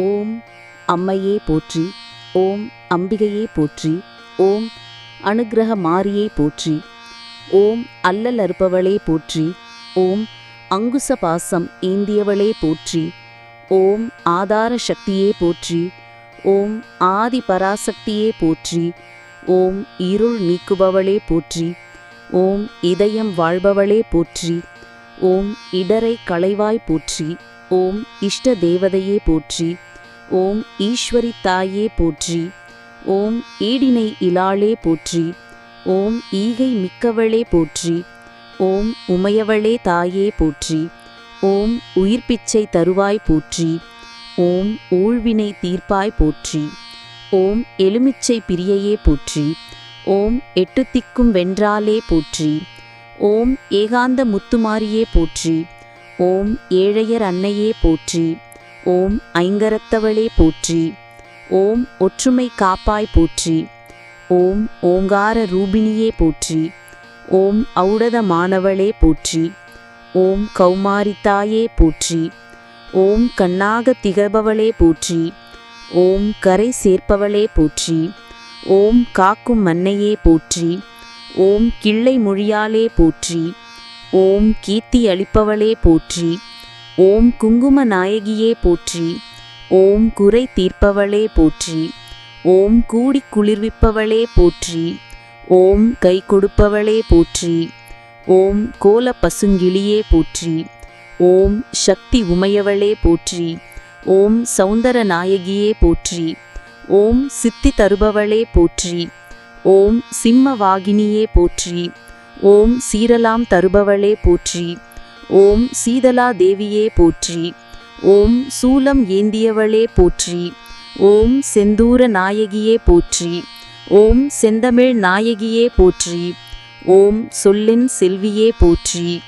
ஓம் அம்மையே போற்றி ஓம் அம்பிகையே போற்றி ஓம் அனுகிரக மாரியே போற்றி ஓம் அல்லல் அறுப்பவளே போற்றி ஓம் அங்குச பாசம் ஏந்தியவளே போற்றி ஓம் ஆதார சக்தியே போற்றி ஓம் ஆதி பராசக்தியே போற்றி ஓம் இருள் நீக்குபவளே போற்றி ஓம் இதயம் வாழ்பவளே போற்றி ஓம் இடரை களைவாய் போற்றி ஓம் இஷ்ட தேவதையே போற்றி ஓம் ஈஸ்வரி தாயே போற்றி ஓம் ஈடினை இலாளே போற்றி ஓம் ஈகை மிக்கவளே போற்றி ஓம் உமையவளே தாயே போற்றி ஓம் உயிர்ப்பிச்சை தருவாய் போற்றி ஓம் ஊழ்வினை தீர்ப்பாய் போற்றி ஓம் எலுமிச்சை பிரியையே போற்றி ஓம் எட்டு திக்கும் வென்றாலே போற்றி ஓம் ஏகாந்த முத்துமாரியே போற்றி ஓம் ஏழையர் அன்னையே போற்றி. ஓம் ஐங்கரத்தவளே போற்றி. ஓம் ஒற்றுமை காப்பாய் போற்றி. ஓம் ஓங்கார ரூபிணியே போற்றி. ஓம் ஔடத மாணவளே போற்றி. ஓம் கௌமாரித்தாயே போற்றி. ஓம் கண்ணாக திகழ்பவளே போற்றி. ஓம் கரை சேர்ப்பவளே போற்றி. ஓம் காக்கும் மன்னையே போற்றி. ஓம் கிள்ளை மொழியாலே போற்றி. ஓம் கீர்த்தி அளிப்பவளே போற்றி. ஓம் குங்கும நாயகியே போற்றி. ஓம் குறை தீர்ப்பவளே போற்றி. ஓம் கூடி குளிர்விப்பவளே போற்றி. ஓம் கை கொடுப்பவளே போற்றி. ஓம் கோல பசுங்கிளியே போற்றி. ஓம் சக்தி உமையவளே போற்றி. ஓம் சௌந்தர நாயகியே போற்றி. ஓம் சித்தி தருபவளே போற்றி. ஓம் சிம்ம வாகினியே போற்றி. ஓம் சீரலாம் தருபவளே போற்றி. ஓம் சீதலா தேவியே போற்றி. ஓம் சூலம் ஏந்தியவளே போற்றி. ஓம் செந்தூர நாயகியே போற்றி. ஓம் செந்தமிழ் நாயகியே போற்றி. ஓம் சொல்லின் செல்வியே போற்றி.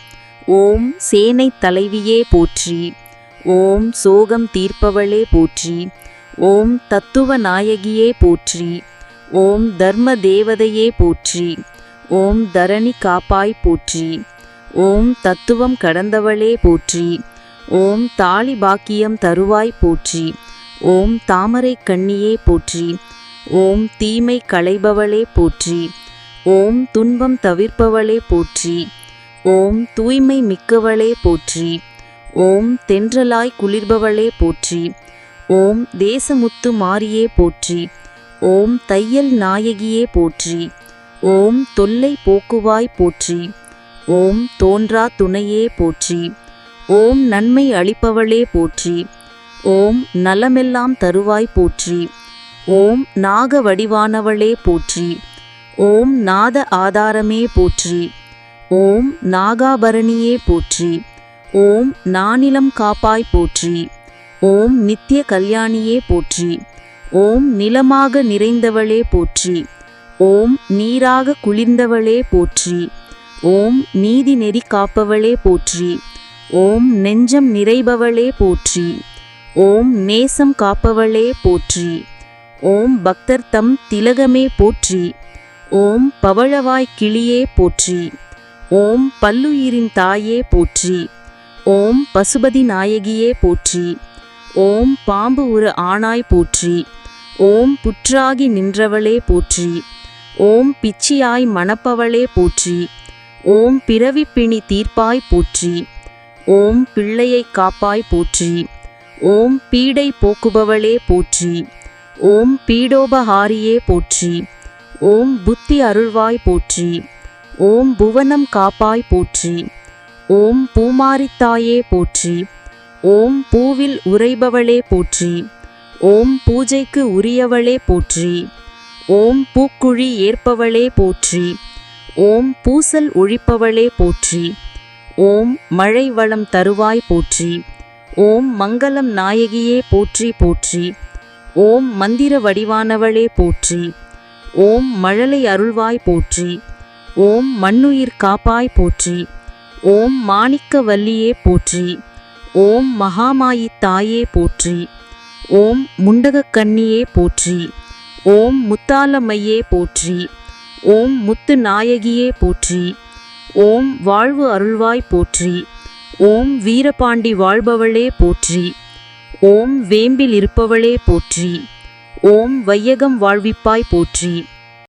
ஓம் சேனை தலைவியே போற்றி. ஓம் சோகம் தீர்ப்பவளே போற்றி. ஓம் தத்துவ நாயகியே போற்றி. ஓம் தர்ம தேவதையே போற்றி. ஓம் தரணி காப்பாய் போற்றி. ஓம் தத்துவம் கடந்தவளே போற்றி. ஓம் தாலி பாக்கியம் தருவாய் போற்றி. ஓம் தாமரை கண்ணியே போற்றி. ஓம் தீமை களைபவளே போற்றி. ஓம் துன்பம் தவிர்ப்பவளே போற்றி. ஓம் தூய்மை மிக்கவளே போற்றி. ஓம் தென்றலாய் குளிர்பவளே போற்றி. ஓம் தேசமுத்து மாரியே போற்றி. ஓம் தையல் நாயகியே போற்றி. ஓம் தொல்லை போக்குவாய் போற்றி. ஓம் தோன்றா துணையே போற்றி. ஓம் நன்மை அளிப்பவளே போற்றி. ஓம் நலமெல்லாம் தருவாய் போற்றி. ஓம் நாக வடிவானவளே போற்றி. ஓம் நாத ஆதாரமே போற்றி. ஓம் நாகாபரணியே போற்றி. ஓம் நானிலம் காப்பாய் போற்றி. ஓம் நித்திய கல்யாணியே போற்றி. ஓம் நிலமாக நிறைந்தவளே போற்றி. ஓம் நீராக குளிர்ந்தவளே போற்றி. ஓம் நீதி நெறி காப்பவளே போற்றி. ஓம் நெஞ்சம் நிறைபவளே போற்றி. ஓம் நேசம் காப்பவளே போற்றி. ஓம் பக்தர் தம் திலகமே போற்றி. ஓம் பவழவாய் கிளியே போற்றி. ஓம் பல்லுயிரின் தாயே போற்றி. ஓம் பசுபதி நாயகியே போற்றி. ஓம் பாம்பு ஒரு ஆணாய் போற்றி. ஓம் புற்றாகி நின்றவளே போற்றி. ஓம் பிச்சியாய் மணப்பவளே போற்றி. ஓம் பிறவி பிணி தீர்ப்பாய் போற்றி. ஓம் பிள்ளையை காப்பாய் போற்றி. ஓம் பீடை போக்குபவளே போற்றி. ஓம் பீடோபஹாரியே போற்றி. ஓம் புத்தி அருள்வாய் போற்றி. ஓம் புவனம் காப்பாய் போற்றி. ஓம் பூமாரித்தாயே போற்றி. ஓம் பூவில் உறைபவளே போற்றி. ஓம் பூஜைக்கு உரியவளே போற்றி. ஓம் பூக்குழி ஏற்பவளே போற்றி. ஓம் பூசல் ஒழிப்பவளே போற்றி. ஓம் மழை வளம் தருவாய் போற்றி. ஓம் மங்களம் நாயகியே போற்றி போற்றி. ஓம் மந்திர வடிவானவளே போற்றி. ஓம் மழலை அருள்வாய் போற்றி. ஓம் மண்ணுயிர் காப்பாய் போற்றி. ஓம் மாணிக்க வல்லியே போற்றி. ஓம் மகாமாயி தாயே போற்றி. ஓம் முண்டகக்கன்னியே போற்றி. ஓம் முத்தாலம்மையே போற்றி. ஓம் முத்து நாயகியே போற்றி. ஓம் வாழ்வு அருள்வாய் போற்றி. ஓம் வீரபாண்டி வாழ்பவளே போற்றி. ஓம் வேம்பில் இருப்பவளே போற்றி. ஓம் வையகம் வாழ்விப்பாய் போற்றி.